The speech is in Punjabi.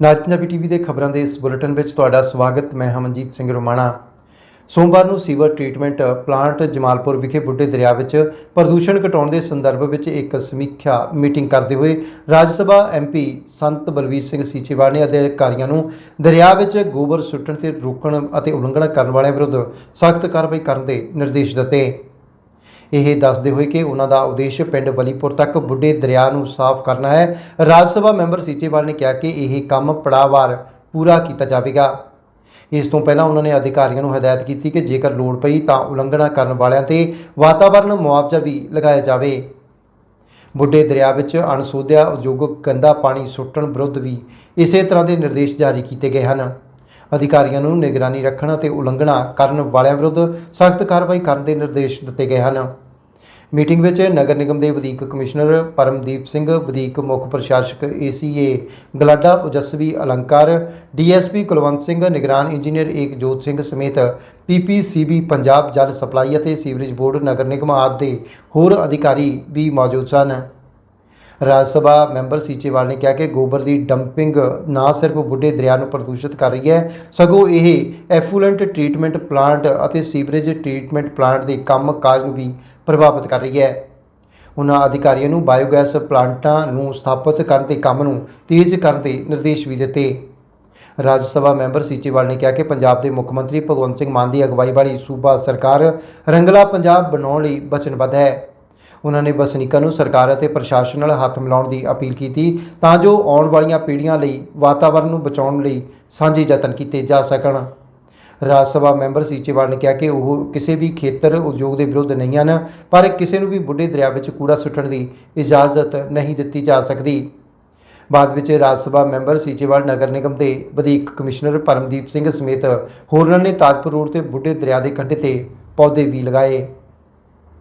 ਨਾਜ ਪੰਜਾਬੀ ਟੀਵੀ ਦੇ ਖਬਰਾਂ ਦੇ ਇਸ ਬੁਲੇਟਿਨ ਵਿੱਚ ਤੁਹਾਡਾ ਸਵਾਗਤ। ਮੈਂ ਹਮਨਜੀਤ ਸਿੰਘ ਰੋਮਾਣਾ। ਸੋਮਵਾਰ ਨੂੰ ਸੀਵਰ ਟ੍ਰੀਟਮੈਂਟ ਪਲਾਂਟ ਜਮਾਲਪੁਰ ਵਿਖੇ ਬੁੱਢੇ ਦਰਿਆ ਵਿੱਚ ਪ੍ਰਦੂਸ਼ਣ ਘਟਾਉਣ ਦੇ ਸੰਦਰਭ ਵਿੱਚ ਇੱਕ ਸਮੀਖਿਆ ਮੀਟਿੰਗ ਕਰਦੇ ਹੋਏ ਰਾਜ ਸਭਾ ਐਮਪੀ ਸੰਤ ਬਲਵੀਰ ਸਿੰਘ ਸੀਚੇਵਾਲ ਨੇ ਅਧਿਕਾਰੀਆਂ ਨੂੰ ਦਰਿਆ ਵਿੱਚ ਗੋਬਰ ਸੁੱਟਣ ਤੇ ਰੋਕਣ ਅਤੇ ਉਲੰਘਣਾ ਕਰਨ ਵਾਲਿਆਂ ਵਿਰੁੱਧ ਸਖਤ ਕਾਰਵਾਈ ਕਰਨ ਦੇ ਨਿਰਦੇਸ਼ ਦਿੱਤੇ। ਇਹ ਦੱਸਦੇ ਹੋਏ ਕਿ ਉਹਨਾਂ ਦਾ ਉਦੇਸ਼ ਪਿੰਡ ਬਲੀਪੁਰ ਤੱਕ ਬੁੱਢੇ ਦਰਿਆ ਨੂੰ ਸਾਫ਼ ਕਰਨਾ ਹੈ। ਰਾਜ ਸਭਾ ਮੈਂਬਰ ਸੀਚੇਵਾਲ ਨੇ ਕਿਹਾ ਕਿ ਇਹ ਕੰਮ ਪੜਾਵਾਰ ਪੂਰਾ ਕੀਤਾ ਜਾਵੇਗਾ। ਇਸ ਤੋਂ ਪਹਿਲਾਂ ਉਹਨਾਂ ਨੇ ਅਧਿਕਾਰੀਆਂ ਨੂੰ ਹਦਾਇਤ ਕੀਤੀ ਕਿ ਜੇਕਰ ਲੋੜ ਪਈ ਤਾਂ ਉਲੰਘਣਾ ਕਰਨ ਵਾਲਿਆਂ ਤੇ ਵਾਤਾਵਰਣ ਮੁਆਵਜ਼ਾ ਵੀ ਲਗਾਇਆ ਜਾਵੇ। ਬੁੱਢੇ ਦਰਿਆ ਵਿੱਚ ਅਣਸੋਧਿਆ ਉਦਯੋਗਿਕ ਗੰਦਾ ਪਾਣੀ ਸੁੱਟਣ ਵਿਰੁੱਧ ਵੀ ਇਸੇ ਤਰ੍ਹਾਂ ਦੇ ਨਿਰਦੇਸ਼ ਜਾਰੀ ਕੀਤੇ ਗਏ ਹਨ। ਅਧਿਕਾਰੀਆਂ ਨੂੰ ਨਿਗਰਾਨੀ ਰੱਖਣ ਅਤੇ ਉਲੰਘਣਾ ਕਰਨ ਵਾਲਿਆਂ ਵਿਰੁੱਧ ਸਖਤ ਕਾਰਵਾਈ ਕਰਨ ਦੇ ਨਿਰਦੇਸ਼ ਦਿੱਤੇ ਗਏ ਹਨ। ਮੀਟਿੰਗ ਵਿੱਚ ਨਗਰ ਨਿਗਮ ਦੇ ਵਧੀਕ ਕਮਿਸ਼ਨਰ ਪਰਮਦੀਪ ਸਿੰਘ, ਵਧੀਕ ਮੁੱਖ ਪ੍ਰਸ਼ਾਸਕ ਏਸੀਏ ਗਲਾਡਾ ਉਜਸਵੀ ਅਲੰਕਾਰ ਡੀਐਸਪੀ ਕੁਲਵੰਤ ਸਿੰਘ, ਨਿਗਰਾਨ ਇੰਜੀਨੀਅਰ ਏਕਜੋਤ ਸਿੰਘ ਸਮੇਤ ਪੀਪੀਸੀਬੀ ਪੰਜਾਬ ਜਲ ਸਪਲਾਈ ਅਤੇ ਸੀਵਰੇਜ ਬੋਰਡ, ਨਗਰ ਨਿਗਮ ਆਦਿ ਦੇ ਹੋਰ ਅਧਿਕਾਰੀ ਵੀ ਮੌਜੂਦ ਸਨ। ਰਾਜ ਸਭਾ ਮੈਂਬਰ ਸੀਚੇਵਾਲ ਨੇ ਕਿਹਾ ਕਿ ਗੋਬਰ ਦੀ ਡੰਪਿੰਗ ਨਾ ਸਿਰਫ ਬੁੱਢੇ ਦਰਿਆ ਨੂੰ ਪ੍ਰਦੂਸ਼ਿਤ ਕਰ ਰਹੀ ਹੈ, ਸਗੋਂ ਇਹ ਐਫੂਲੈਂਟ ਟ੍ਰੀਟਮੈਂਟ ਪਲਾਂਟ ਅਤੇ ਸੀਵਰੇਜ ਟ੍ਰੀਟਮੈਂਟ ਪਲਾਂਟ ਦੇ ਕੰਮ ਕਾਜ ਨੂੰ ਵੀ ਪ੍ਰਭਾਵਿਤ ਕਰ ਰਹੀ ਹੈ। ਉਹਨਾਂ ਅਧਿਕਾਰੀਆਂ ਨੂੰ ਬਾਇਓਗੈਸ ਪਲਾਂਟਾਂ ਨੂੰ ਸਥਾਪਿਤ ਕਰਨ ਦੇ ਕੰਮ ਨੂੰ ਤੇਜ਼ ਕਰਨ ਦੇ ਨਿਰਦੇਸ਼ ਵੀ ਦਿੱਤੇ। ਰਾਜ ਸਭਾ ਮੈਂਬਰ ਸੀਚੇਵਾਲ ਨੇ ਕਿਹਾ ਕਿ ਪੰਜਾਬ ਦੇ ਮੁੱਖ ਮੰਤਰੀ ਭਗਵੰਤ ਸਿੰਘ ਮਾਨ ਦੀ ਅਗਵਾਈ ਵਾਲੀ ਸੂਬਾ ਸਰਕਾਰ ਰੰਗਲਾ ਪੰਜਾਬ ਬਣਾਉਣ ਲਈ ਵਚਨਬੱਧ ਹੈ। ਉਹਨਾਂ ਨੇ ਵਸਨੀਕਾਂ ਨੂੰ ਸਰਕਾਰ ਅਤੇ ਪ੍ਰਸ਼ਾਸਨ ਨਾਲ ਹੱਥ ਮਿਲਾਉਣ ਦੀ ਅਪੀਲ ਕੀਤੀ ਤਾਂ ਜੋ ਆਉਣ ਵਾਲੀਆਂ ਪੀੜ੍ਹੀਆਂ ਲਈ ਵਾਤਾਵਰਣ ਨੂੰ ਬਚਾਉਣ ਲਈ ਸਾਂਝੇ ਯਤਨ ਕੀਤੇ ਜਾ ਸਕਣ। ਰਾਜ ਸਭਾ ਮੈਂਬਰ ਸੀਚੇਵਾਲ ਨੇ ਕਿਹਾ ਕਿ ਉਹ ਕਿਸੇ ਵੀ ਖੇਤਰ ਉਦਯੋਗ ਦੇ ਵਿਰੁੱਧ ਨਹੀਂ ਹਨ, ਪਰ ਕਿਸੇ ਨੂੰ ਵੀ ਬੁੱਢੇ ਦਰਿਆ ਵਿੱਚ ਕੂੜਾ ਸੁੱਟਣ ਦੀ ਇਜਾਜ਼ਤ ਨਹੀਂ ਦਿੱਤੀ ਜਾ ਸਕਦੀ। ਬਾਅਦ ਵਿੱਚ ਰਾਜ ਸਭਾ ਮੈਂਬਰ ਸੀਚੇਵਾਲ ਨਗਰ ਨਿਗਮ ਦੇ ਵਧੀਕ ਕਮਿਸ਼ਨਰ ਪਰਮਦੀਪ ਸਿੰਘ ਸਮੇਤ ਹੋਰਨਾਂ ਨੇ ਤਾਜਪੁਰ ਰੋਡ ਤੇ ਬੁੱਢੇ ਦਰਿਆ ਦੇ ਕੰਢੇ ਤੇ ਪੌਦੇ ਵੀ ਲਗਾਏ।